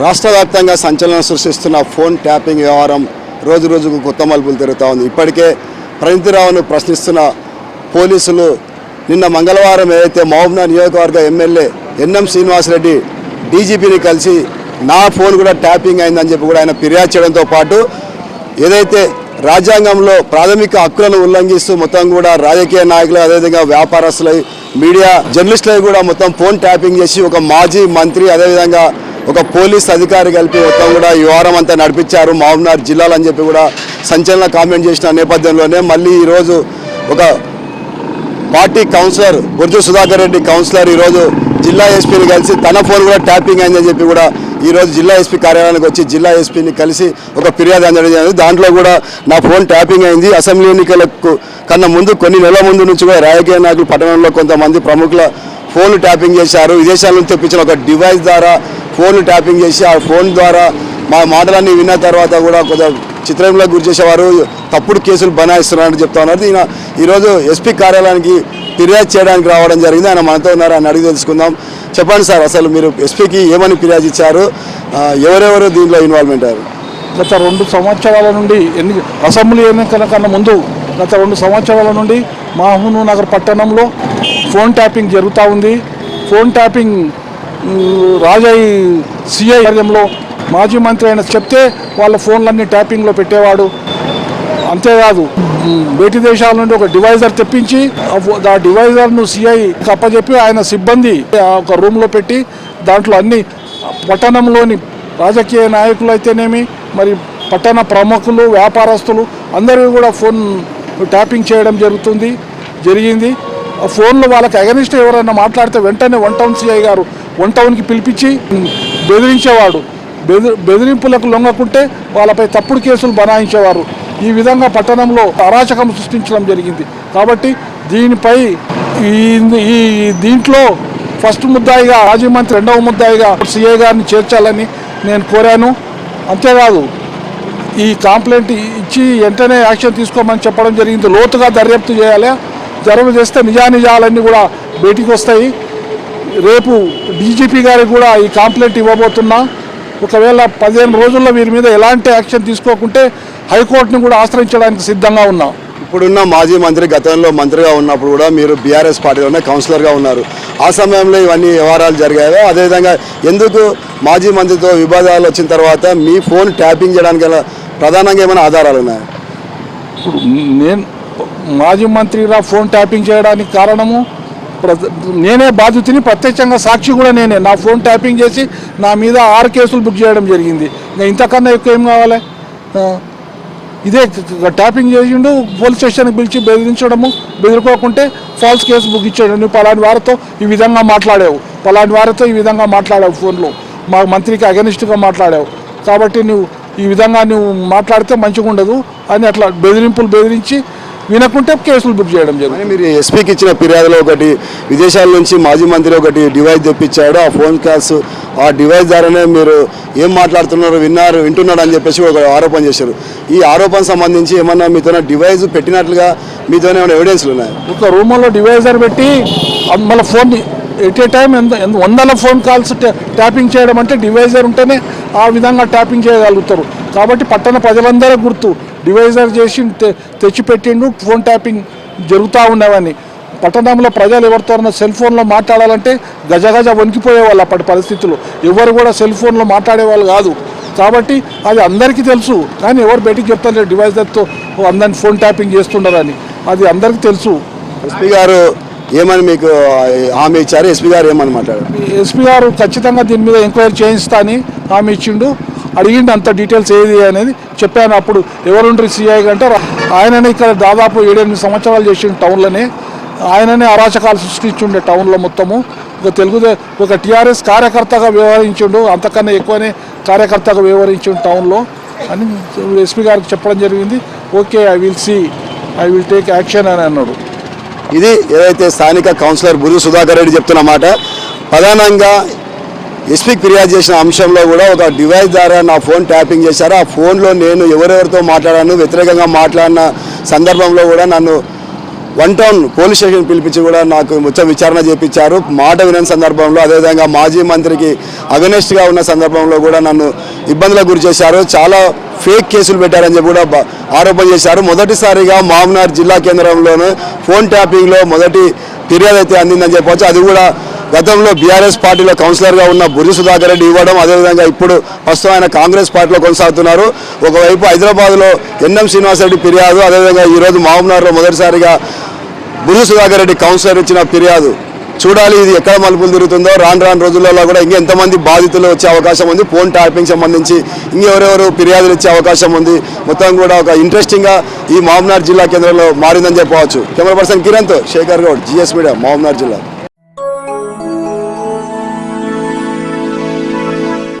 రాష్ట్ర వ్యాప్తంగా సంచలనం సృష్టిస్తున్న ఫోన్ ట్యాపింగ్ వ్యవహారం రోజు రోజుకు కొత్త మలుపులు తిరుగుతూ ఉంది. ఇప్పటికే ప్రణితిరావును ప్రశ్నిస్తున్న పోలీసులు నిన్న మంగళవారం ఏదైతే మహబూబ్నా నియోజకవర్గ ఎమ్మెల్యే ఎన్ఎం శ్రీనివాసరెడ్డి డీజీపీని కలిసి నా ఫోన్ కూడా ట్యాపింగ్ అయిందని చెప్పి కూడా ఆయన ఫిర్యాదు చేయడంతో పాటు ఏదైతే రాజ్యాంగంలో ప్రాథమిక హక్కులను ఉల్లంఘిస్తూ మొత్తం కూడా రాజకీయ నాయకులు అదేవిధంగా వ్యాపారస్తులై మీడియా జర్నలిస్టులై కూడా మొత్తం ఫోన్ ట్యాపింగ్ చేసి ఒక మాజీ మంత్రి అదేవిధంగా ఒక పోలీస్ అధికారి కలిపి మొత్తం కూడా ఈ వారం అంతా నడిపించారు. మహబూబ్నగర్ జిల్లాలు అని చెప్పి కూడా సంచలన కామెంట్ చేసిన నేపథ్యంలోనే మళ్ళీ ఈరోజు ఒక party councillor Burju Sudhakar Reddy councillor ఈరోజు జిల్లా ఎస్పీని కలిసి తన ఫోన్ కూడా ట్యాపింగ్ అయిందని చెప్పి కూడా ఈరోజు జిల్లా ఎస్పీ కార్యాలయానికి వచ్చి జిల్లా ఎస్పీని కలిసి ఒక ఫిర్యాదు అందడం జరిగింది. దాంట్లో కూడా నా ఫోన్ ట్యాపింగ్ అయింది. అసెంబ్లీ ఎన్నికలకు కన్నా ముందు కొన్ని నెలల ముందు నుంచి కూడా రాజకీయ నాయకులు పట్టణంలో కొంతమంది ప్రముఖుల ఫోన్లు ట్యాపింగ్ చేశారు. విదేశాల నుంచి తెప్పించిన ఒక డివైస్ ద్వారా ఫోన్ ట్యాపింగ్ చేసి ఆ ఫోన్ ద్వారా మా మాటలన్నీ విన్న తర్వాత కూడా కొంత చిత్రంలో గురి చేసేవారు తప్పుడు కేసులు బనాయిస్తున్నారని చెప్తా ఉన్నారు. ఈయన ఈరోజు ఎస్పీ కార్యాలయానికి ఫిర్యాదు చేయడానికి రావడం జరిగింది. ఆయన మనతో ఉన్నారు ఆయన అడిగి తెలుసుకుందాం. చెప్పండి సార్ అసలు మీరు ఎస్పీకి ఏమని ఫిర్యాదు ఇచ్చారు? ఎవరెవరు దీంట్లో ఇన్వాల్వ్మెంట్ అయ్యారు? గత రెండు సంవత్సరాల నుండి ఎన్ని అసెంబ్లీ ఎన్నికల కన్నా ముందు గత రెండు సంవత్సరాల నుండి మహబూబ్ నగర్ పట్టణంలో ఫోన్ ట్యాపింగ్ జరుగుతూ ఉంది. ఫోన్ ట్యాపింగ్ రాజాయి సిఐ కార్యంలో మాజీ మంత్రి అయిన చెప్తే వాళ్ళ ఫోన్లన్నీ ట్యాపింగ్లో పెట్టేవాడు. అంతేకాదు బయటి దేశాల నుండి ఒక డివైజర్ తెప్పించి ఆ డివైజర్ను సిఐ అప్పచెప్పి ఆయన సిబ్బంది ఒక రూమ్లో పెట్టి దాంట్లో అన్ని పట్టణంలోని రాజకీయ నాయకులు అయితేనేమి మరి పట్టణ ప్రముఖులు వ్యాపారస్తులు అందరూ కూడా ఫోన్ ట్యాపింగ్ చేయడం జరుగుతుంది జరిగింది. ఆ ఫోన్లో వాళ్ళకి అగనిస్ట్ ఎవరైనా మాట్లాడితే వెంటనే వన్ టౌన్ సిఐ గారు వన్ టౌన్కి పిలిపించి బెదిరించేవాడు. బెది బెదిరింపులకు లొంగకుంటే వాళ్ళపై తప్పుడు కేసులు బనాయించేవారు. ఈ విధంగా పట్టణంలో అరాచకం సృష్టించడం జరిగింది. కాబట్టి దీనిపై ఈ ఈ దీంట్లో ఫస్ట్ ముద్దాయిగా మాజీ మంత్రి రెండవ ముద్దాయిగా సీఏ గారిని చేర్చాలని నేను కోరాను. అంతేకాదు ఈ కంప్లైంట్ ఇచ్చి వెంటనే యాక్షన్ తీసుకోమని చెప్పడం జరిగింది. లోతుగా దర్యాప్తు చేయాలి. దర్యాప్తు చేస్తే నిజానిజాలన్నీ కూడా బయటికి వస్తాయి. రేపు డీజీపీ గారికి కూడా ఈ కంప్లైంట్ ఇవ్వబోతున్నా. ఒకవేళ పదిహేను రోజుల్లో వీరి మీద ఎలాంటి యాక్షన్ తీసుకోకుంటే హైకోర్టుని కూడా ఆశ్రయించడానికి సిద్ధంగా ఉన్నా. ఇప్పుడున్న మాజీ మంత్రి గతంలో మంత్రిగా ఉన్నప్పుడు కూడా మీరు బీఆర్ఎస్ పార్టీలోనే కౌన్సిలర్గా ఉన్నారు. ఆ సమయంలో ఇవన్నీ వ్యవహారాలు జరిగాయో అదేవిధంగా ఎందుకు మాజీ మంత్రితో వివాదాలు వచ్చిన తర్వాత మీ ఫోన్ ట్యాపింగ్ చేయడానికి ప్రధానంగా ఏమైనా ఆధారాలు ఉన్నాయా? ఇప్పుడు నేను మాజీ మంత్రిగా ఫోన్ ట్యాపింగ్ చేయడానికి కారణము నేనే బాధితుని ప్రత్యక్షంగా సాక్షి కూడా నేనే. నా ఫోన్ ట్యాపింగ్ చేసి నా మీద ఆరు కేసులు బుక్ చేయడం జరిగింది. ఇంకా ఇంతకన్నా ఎక్కువ ఏం కావాలి? ఇదే ట్యాపింగ్ చేసిండు పోలీస్ స్టేషన్కి పిలిచి బెదిరించడము బెదిరిపోకుంటే ఫాల్స్ కేసు బుక్ ఇచ్చాడు. నువ్వు పలాని వారితో ఈ విధంగా మాట్లాడావు. పలాని వారితో ఈ విధంగా మాట్లాడావు ఫోన్లో. మా మంత్రికి అగెనిస్ట్గా మాట్లాడావు. కాబట్టి నువ్వు ఈ విధంగా నువ్వు మాట్లాడితే మంచిగా ఉండదు అని అట్లా బెదిరింపులు బెదిరించి వినకుంటే కేసులు బుక్ చేయడం జరుగుతుంది. కానీ మీరు ఎస్పీకి ఇచ్చిన ఫిర్యాదులో ఒకటి విదేశాల నుంచి మాజీ మంత్రి ఒకటి డివైస్ తెప్పించాడు. ఆ ఫోన్ కాల్స్ ఆ డివైస్ ద్వారానే మీరు ఏం మాట్లాడుతున్నారో విన్నారు వింటున్నాడు అని చెప్పేసి ఒక ఆరోపణ చేశారు. ఈ ఆరోపణ సంబంధించి ఏమన్నా మీతో డివైస్ పెట్టినట్లుగా మీతోనే ఏమైనా ఎవిడెన్స్లు ఉన్నాయి? ఒక రూమ్లో డివైజర్ పెట్టి మళ్ళీ ఫోన్ ఎట్ ఏ టైం ఎంత ఎంత వందల ఫోన్ కాల్స్ ట్యా- ట్యాపింగ్ చేయడం అంటే డివైజర్ ఉంటేనే ఆ విధంగా ట్యాపింగ్ చేయగలుగుతారు. కాబట్టి పట్టణ ప్రజలందరూ గుర్తు డివైజర్ చేసి తెచ్చిపెట్టిండు ఫోన్ ట్యాపింగ్ జరుగుతూ ఉండేవని పట్టణంలో ప్రజలు ఎవరితోనైనా సెల్ ఫోన్లో మాట్లాడాలంటే గజ గజ వణికిపోయేవాళ్ళు అప్పటి పరిస్థితుల్లో ఎవరు కూడా సెల్ ఫోన్లో మాట్లాడేవాళ్ళు కాదు. కాబట్టి అది అందరికీ తెలుసు. కానీ ఎవరు బయటికి చెప్తారు డివైజర్తో అందరిని ఫోన్ ట్యాపింగ్ చేస్తుండరని. అది అందరికీ తెలుసు. ఎస్పీ గారు ఏమని మీకు హామీ ఇచ్చారు? ఎస్పీ గారు ఏమని మాట్లాడారు? ఎస్పీ గారు ఖచ్చితంగా దీని మీద ఎంక్వైరీ చేయిస్తా అని హామీ ఇచ్చిండు. అడిగిండు అంత డీటెయిల్స్ ఏది అనేది చెప్పాను. అప్పుడు ఎవరుండ్రి సిఐ అంటే ఆయననే ఇక్కడ దాదాపు ఏడెనిమిది సంవత్సరాలు చేసిండు టౌన్లోనే. ఆయననే అరాచకాలు సృష్టించుండే టౌన్లో మొత్తము. ఒక తెలుగు ఒక టీఆర్ఎస్ కార్యకర్తగా వ్యవహరించిండు అంతకన్నా ఎక్కువనే కార్యకర్తగా వ్యవహరించిండు టౌన్లో అని ఎస్పీ గారికి చెప్పడం జరిగింది. Okay I will see I will take action అని అన్నాడు. ఇది ఏదైతే స్థానిక కౌన్సిలర్ బురు సుధాకర్ రెడ్డి చెప్తున్న మాట ప్రధానంగా ఎస్పీకి ఫిర్యాదు చేసిన అంశంలో కూడా ఒక డివైస్ ద్వారా నా ఫోన్ ట్యాపింగ్ చేశారు. ఆ ఫోన్లో నేను ఎవరెవరితో మాట్లాడాను వ్యతిరేకంగా మాట్లాడిన సందర్భంలో కూడా నన్ను వన్ టౌన్ పోలీస్ స్టేషన్ పిలిపించి కూడా నాకు ముచ్చ విచారణ చేపించారు. మాట వినని సందర్భంలో అదేవిధంగా మాజీ మంత్రికి అగనెస్ట్గా ఉన్న సందర్భంలో కూడా నన్ను ఇబ్బందులకు గురి చేశారు. చాలా ఫేక్ కేసులు పెట్టారని చెప్పి కూడా ఆరోపణ చేశారు. మొదటిసారిగా మామ్నార్ జిల్లా కేంద్రంలోనే ఫోన్ ట్యాపింగ్లో మొదటి ఫిర్యాదు అయితే అందిందని చెప్పవచ్చు అది కూడా గతంలో బీఆర్ఎస్ పార్టీలో కౌన్సిలర్గా ఉన్న బురి సుధాకర్ రెడ్డి ఇవ్వడం అదేవిధంగా ఇప్పుడు ప్రస్తుతం ఆయన కాంగ్రెస్ పార్టీలో కొనసాగుతున్నారు. ఒకవైపు హైదరాబాద్లో ఎన్ఎం శ్రీనివాసరెడ్డి ఫిర్యాదు అదేవిధంగా ఈరోజు మహబూబ్నగర్లో మొదటిసారిగా బురి సుధాకర్ రెడ్డి కౌన్సిలర్ ఇచ్చిన ఫిర్యాదు. చూడాలి ఇది ఎక్కడ మలుపులు తిరుగుతుందో రాను రాను రోజులలో కూడా ఇంకా ఎంతమంది బాధితులు వచ్చే అవకాశం ఉంది. ఫోన్ ట్యాపింగ్ సంబంధించి ఇంకెవరెవరు ఫిర్యాదులు ఇచ్చే అవకాశం ఉంది. మొత్తం కూడా ఒక ఇంట్రెస్టింగ్గా ఈ మహబూబ్నగర్ జిల్లా కేంద్రంలో మారిందని చెప్పవచ్చు. కెమెరా పర్సన్ కిరణ్తో శేఖర్ గౌడ్ జిఎస్ మీడియా మహబూబ్నగర్ జిల్లా.